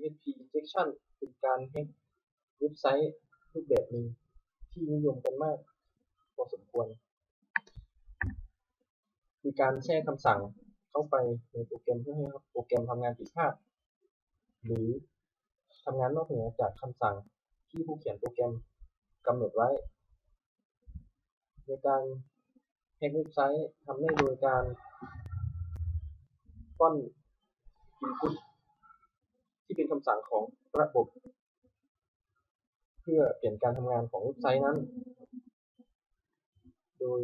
PHP injection เป็นการแฮ็กเว็บไซต์รูปแบบหนึ่งที่นิยมกันมากพอสมควร คือการแช่คำสั่งเข้าไปในโปรแกรมเพื่อให้โปรแกรมทำงานผิดพลาดหรือทำงานนอกเหนือจากคำสั่งที่ผู้เขียนโปรแกรมกำหนดไว้ ในการแฮกเว็บไซต์ทำได้โดยการป้อน input ที่เป็นคำสั่งของระบบ เพื่อเปลี่ยนการทำงานของเว็บไซต์นั้น โดย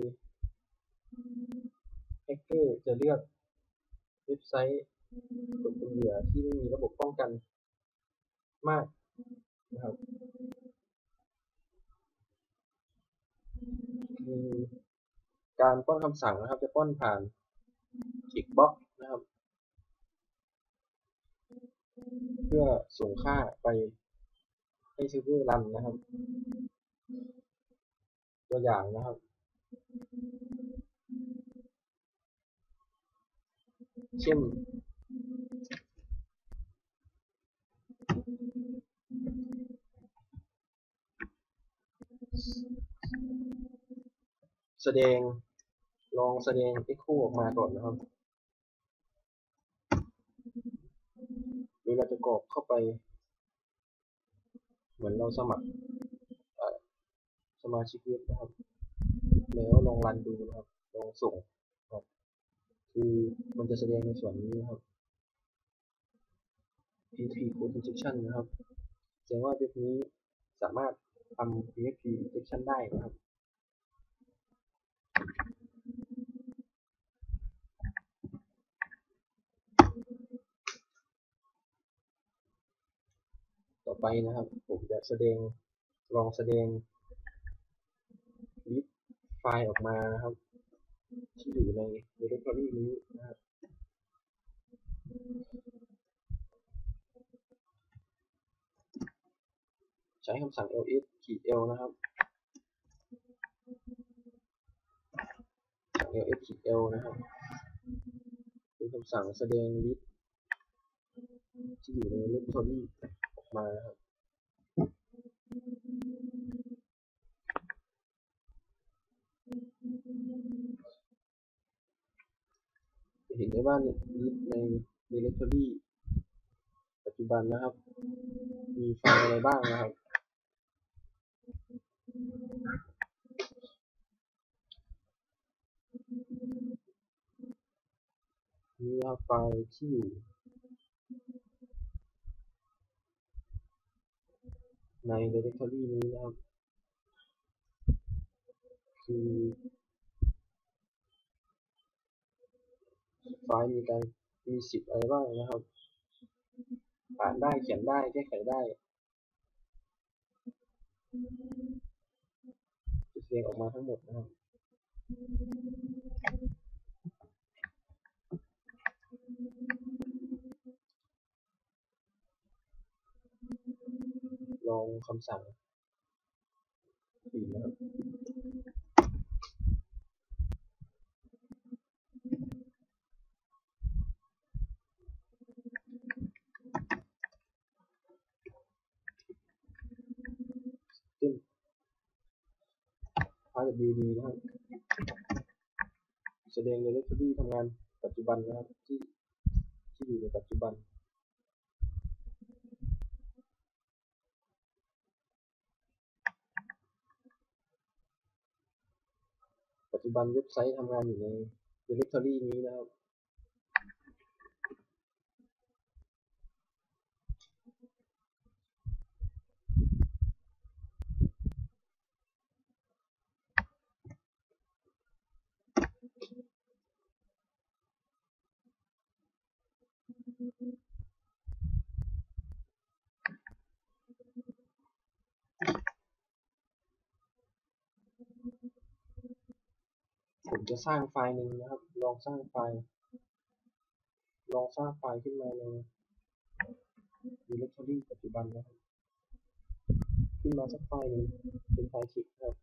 แฮกเกอร์จะเลือกเว็บไซต์ตกเป็นเหยื่อที่ไม่มีระบบป้องกันมากนะครับคือการป้อนคำสั่งนะครับ จะป้อนผ่าน checkbox นะครับ เพื่อส่งค่าไปให้เซิร์ฟเวอร์รันนะครับ ตัวอย่างนะครับเช่นแสดงลองแสดง echo ออกมาก่อนนะครับ โดยเราจะกรอกเข้าไป เหมือนเราสมัครสมาชิกเว็บนะครับ แล้วลองรันดูนะครับลองส่งครับ คือมันจะแสดงในส่วนนี้นะครับ PHP Code Injection นะครับแสดงว่าเว็บนี้สามารถทำ PHP Injection ได้นะครับ ไปนะครับ ผมจะแสดงลองแสดง list ไฟล์ออกมานะครับ ที่อยู่ใน directory นี้นะครับใช้คำสั่ง ls -l นะครับ ls -l นะครับเป็นคำสั่งแสดง list ที่อยู่ใน directory มาครับเห็นได้ว่า list ใน directory ปัจจุบันนะครับ มีไฟล์อะไรบ้างนะครับ นี่ครับไฟล์ที่อยู่ ใน directory นี้นะครับ คือไฟล์มีการมีสิทธิ์อะไรบ้างนะครับ อ่านได้เขียนได้แก้ไขได้จะแสดงออกมาทั้งหมดนะครับ ลองคำสั่งอื่นนะครับซึ่ง RWD นะครับแสดง directory ทำงานปัจจุบันนะครับที่ที่อยู่ในปัจจุบัน ปัจจุบันเว็บไซต์ทำงานอยู่ใน directory นี้นะครับ จะสร้างไฟล์หนึ่งนะครับ ลองสร้างไฟล์ ลองสร้างไฟล์ขึ้นมาใน directory ปัจจุบันนะครับ ขึ้นมาสักไฟล์หนึ่งเป็นไฟล์ text ครับ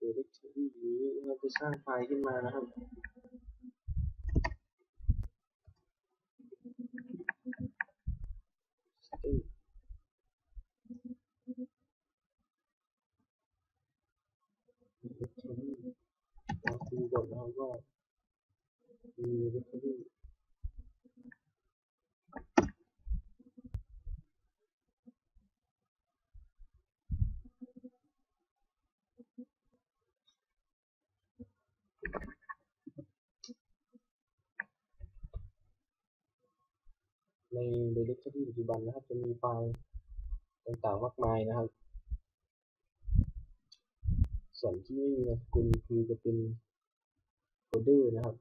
directory นี้เราจะสร้างไฟล์ขึ้นมานะครับ เราดูก่อนนะครับว่ามี directory ใน directory ปัจจุบันนะครับ จะมีไฟล์ต่างๆมากมายนะครับ ส่วนที่ไม่มีนามสกุลคือจะเป็นโฟลเดอร์นะครับ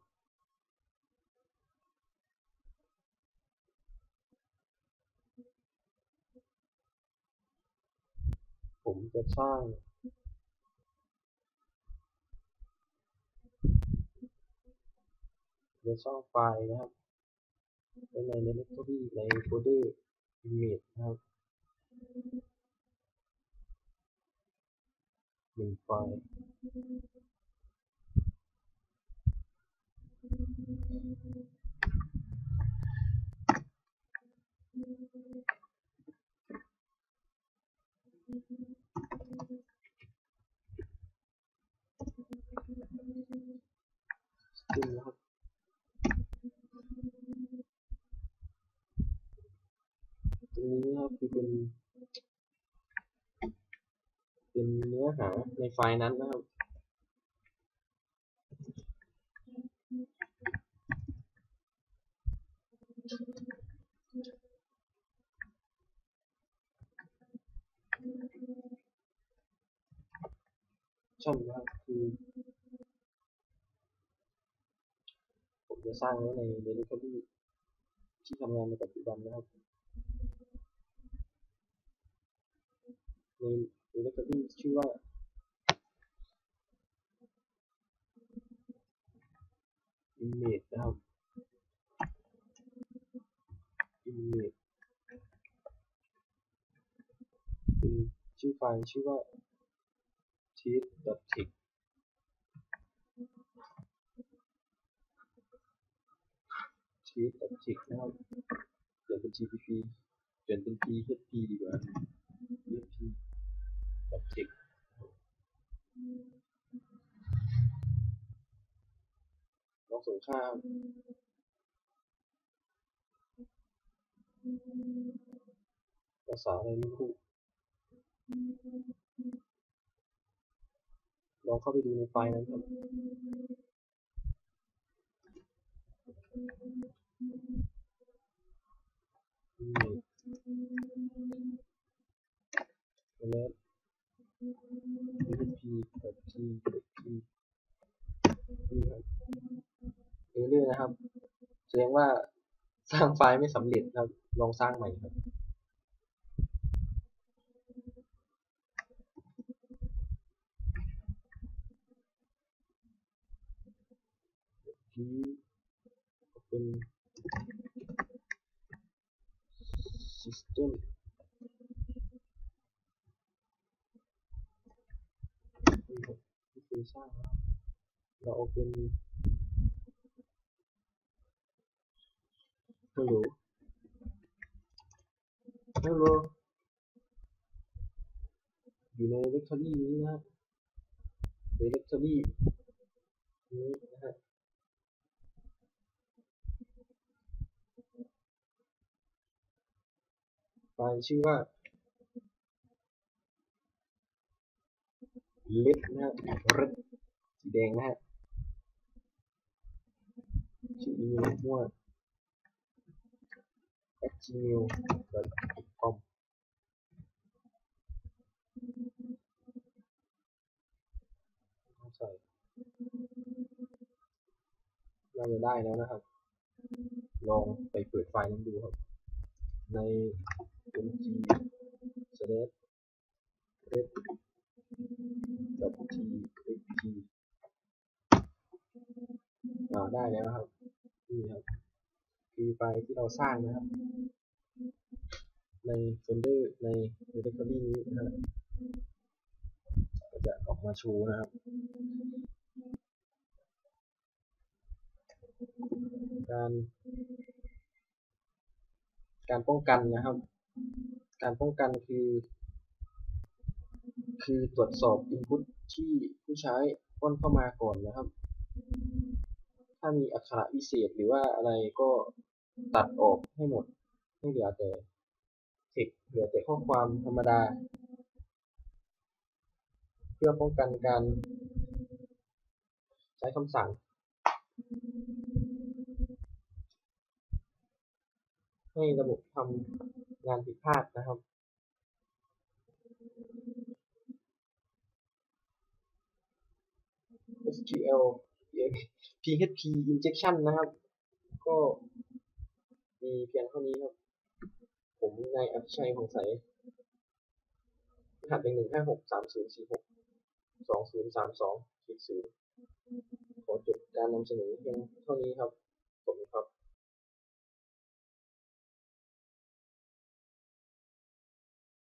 ผมจะสร้าง จะสร้างไฟล์นะครับใน directory ในโฟลเดอร์ image นะครับ หนึ่งไฟล์ ซึ่งนะครับ ตรงนี้นะครับคือ เป็นเนื้อหาในไฟล์นั้นนะครับช่องนะครับคือผมจะสร้างไว้ใน directory ที่ทำงานในปัจจุบันนะครับใน directory ชื่อว่า image นะครับ image เป็นชื่อไฟล์ชื่อว่า test.txt test.txt นะครับเปลี่ยนเป็น gpp เปลี่ยนเป็น php ดีกว่า php.txt ลอ งส่งค่าภาษาอะไรไม่รู้ลองเข้าไปดูในไฟล์นั้นครับ image select php.txt นี่ครับเออเรื่อยนะครับ แสดง ว่าสร้างไฟล์ไม่สำเร็จครับ ลองสร้างใหม่ครับเป็น system ที่เคยสร้างแล้วเราเอาเป็น hello hello อยู่ใน directory นี้นะครับ directory นี้นะฮะไฟล์ชื่อว่า red นะฮะ red สีแดงนะฮะ ชื่ออีเมลมั่ว gmail.com ใส่น่าจะได้แล้วนะครับ ลองไปเปิดไฟล์นั้นดูครับ ใน ng slash red txt อ่าได้แล้วครับ นี่ครับ คือไฟล์ที่เราสร้างนะครับ ในโฟลเดอร์ในเดเรกทอรี่นี้นะครับจะออกมาชูนะครับ การการป้องกันนะครับ การป้องกันคือ คือตรวจสอบอินพุตที่ผู้ใช้ป้อนเข้ามาก่อนนะครับ ถ้ามีอักขระพิเศษหรือว่าอะไรก็ ตัดออกให้หมด ให้เหลือแต่ text เหลือแต่ข้อความธรรมดา เพื่อป้องกันการใช้คำสั่ง ให้ระบบทำงานผิดพลาดนะครับ SQL PHP injection นะครับ ก็ มีเพียงเท่านี้ครับ ผมนายอภิชัยของใสรหัสเป็นหนึ่งห้าหกสามศูนย์สี่หกสองศูนย์สามสองขีดศูนย์ขอจบการนำเสนอเพียงเท่านี้ครับ ผมครับ